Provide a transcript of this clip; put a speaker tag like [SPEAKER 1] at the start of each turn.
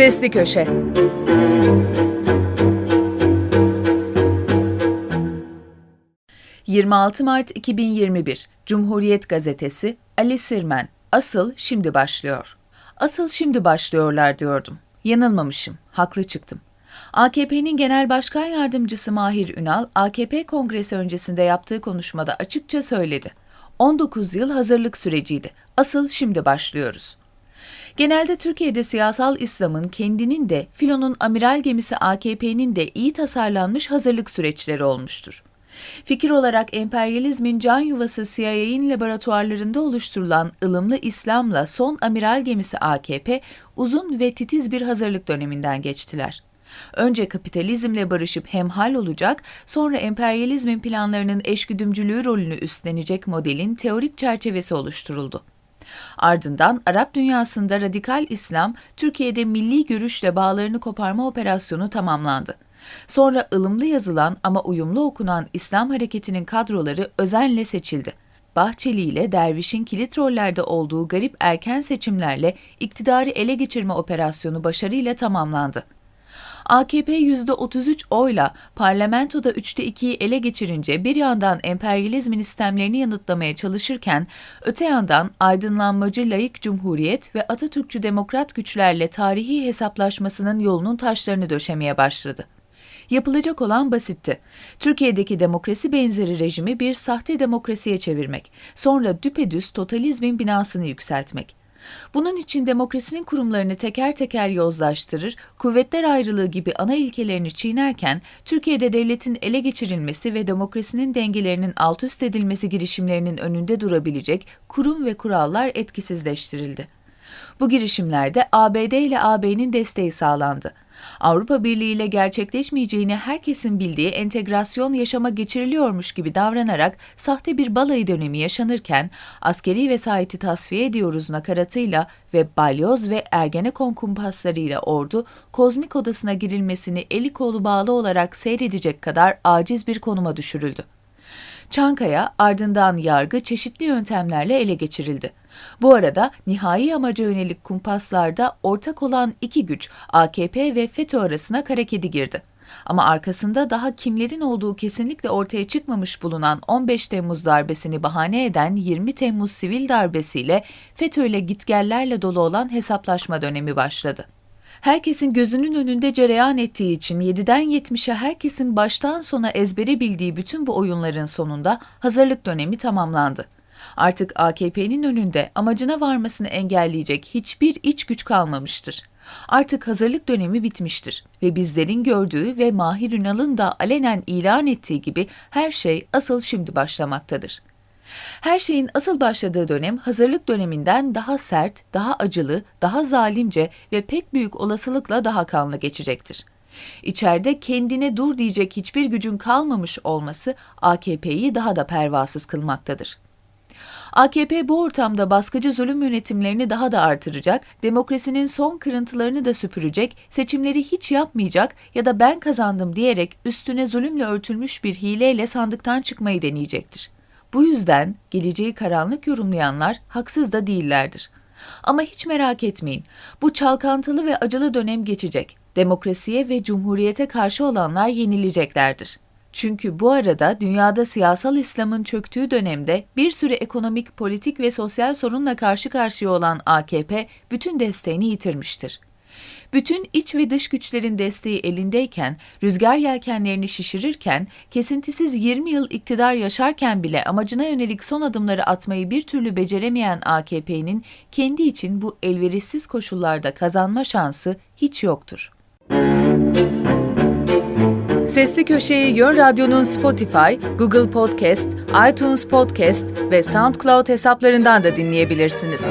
[SPEAKER 1] Sesli Köşe ...26 Mart 2021 Cumhuriyet Gazetesi Ali Sirmen Asıl şimdi başlıyor. Asıl şimdi başlıyorlar diyordum. Yanılmamışım, haklı çıktım. AKP'nin Genel Başkan Yardımcısı Mahir Ünal, AKP Kongresi öncesinde yaptığı konuşmada açıkça söyledi. 19 yıl hazırlık süreciydi. Asıl şimdi başlıyoruz. Genelde Türkiye'de siyasal İslam'ın kendinin de filonun amiral gemisi AKP'nin de iyi tasarlanmış hazırlık süreçleri olmuştur. Fikir olarak emperyalizmin can yuvası CIA'in laboratuvarlarında oluşturulan ılımlı İslam'la son amiral gemisi AKP uzun ve titiz bir hazırlık döneminden geçtiler. Önce kapitalizmle barışıp hemhal olacak, sonra emperyalizmin planlarının eşgüdümcülüğü rolünü üstlenecek modelin teorik çerçevesi oluşturuldu. Ardından Arap dünyasında radikal İslam, Türkiye'de milli görüşle bağlarını koparma operasyonu tamamlandı. Sonra ılımlı yazılan ama uyumlu okunan İslam hareketinin kadroları özenle seçildi. Bahçeli ile Derviş'in kilit rollerde olduğu garip erken seçimlerle iktidarı ele geçirme operasyonu başarıyla tamamlandı. AKP %33 oyla parlamentoda 3'te 2'yi ele geçirince bir yandan emperyalizmin istemlerini yanıtlamaya çalışırken, öte yandan aydınlanmacı layık cumhuriyet ve Atatürkçü demokrat güçlerle tarihi hesaplaşmasının yolunun taşlarını döşemeye başladı. Yapılacak olan basitti. Türkiye'deki demokrasi benzeri rejimi bir sahte demokrasiye çevirmek, sonra düpedüz totalizmin binasını yükseltmek. Bunun için demokrasinin kurumlarını teker teker yozlaştırır, kuvvetler ayrılığı gibi ana ilkelerini çiğnerken, Türkiye'de devletin ele geçirilmesi ve demokrasinin dengelerinin alt üst edilmesi girişimlerinin önünde durabilecek kurum ve kurallar etkisizleştirildi. Bu girişimlerde ABD ile AB'nin desteği sağlandı. Avrupa Birliği ile gerçekleşmeyeceğini herkesin bildiği entegrasyon yaşama geçiriliyormuş gibi davranarak sahte bir balayı dönemi yaşanırken askeri vesayeti tasfiye ediyoruz nakaratıyla ve balyoz ve ergenekon kumpaslarıyla ordu kozmik odasına girilmesini eli kolu bağlı olarak seyredecek kadar aciz bir konuma düşürüldü. Çankaya ardından yargı çeşitli yöntemlerle ele geçirildi. Bu arada nihai amaca yönelik kumpaslarda ortak olan iki güç AKP ve FETÖ arasına kara kedi girdi. Ama arkasında daha kimlerin olduğu kesinlikle ortaya çıkmamış bulunan 15 Temmuz darbesini bahane eden 20 Temmuz sivil darbesiyle FETÖ ile gitgellerle dolu olan hesaplaşma dönemi başladı herkesin gözünün önünde cereyan ettiği için 7'den 70'e herkesin baştan sona ezbere bildiği bütün bu oyunların sonunda hazırlık dönemi tamamlandı. Artık AKP'nin önünde amacına varmasını engelleyecek hiçbir iç güç kalmamıştır. Artık hazırlık dönemi bitmiştir ve bizlerin gördüğü ve Mahir Ünal'ın da alenen ilan ettiği gibi her şey asıl şimdi başlamaktadır. Her şeyin asıl başladığı dönem hazırlık döneminden daha sert, daha acılı, daha zalimce ve pek büyük olasılıkla daha kanlı geçecektir. İçeride kendine dur diyecek hiçbir gücün kalmamış olması AKP'yi daha da pervasız kılmaktadır. AKP bu ortamda baskıcı zulüm yönetimlerini daha da artıracak, demokrasinin son kırıntılarını da süpürecek, seçimleri hiç yapmayacak ya da ben kazandım diyerek üstüne zulümle örtülmüş bir hileyle sandıktan çıkmayı deneyecektir. Bu yüzden geleceği karanlık yorumlayanlar haksız da değillerdir. Ama hiç merak etmeyin. Bu çalkantılı ve acılı dönem geçecek. Demokrasiye ve cumhuriyete karşı olanlar yenileceklerdir. Çünkü bu arada dünyada siyasal İslam'ın çöktüğü dönemde bir sürü ekonomik, politik ve sosyal sorunla karşı karşıya olan AKP bütün desteğini yitirmiştir. Bütün iç ve dış güçlerin desteği elindeyken, rüzgar yelkenlerini şişirirken, kesintisiz 20 yıl iktidar yaşarken bile amacına yönelik son adımları atmayı bir türlü beceremeyen AKP'nin kendi için bu elverişsiz koşullarda kazanma şansı hiç yoktur. Sesli Köşeyi Yön Radyo'nun Spotify, Google Podcast, iTunes Podcast ve SoundCloud hesaplarından da dinleyebilirsiniz.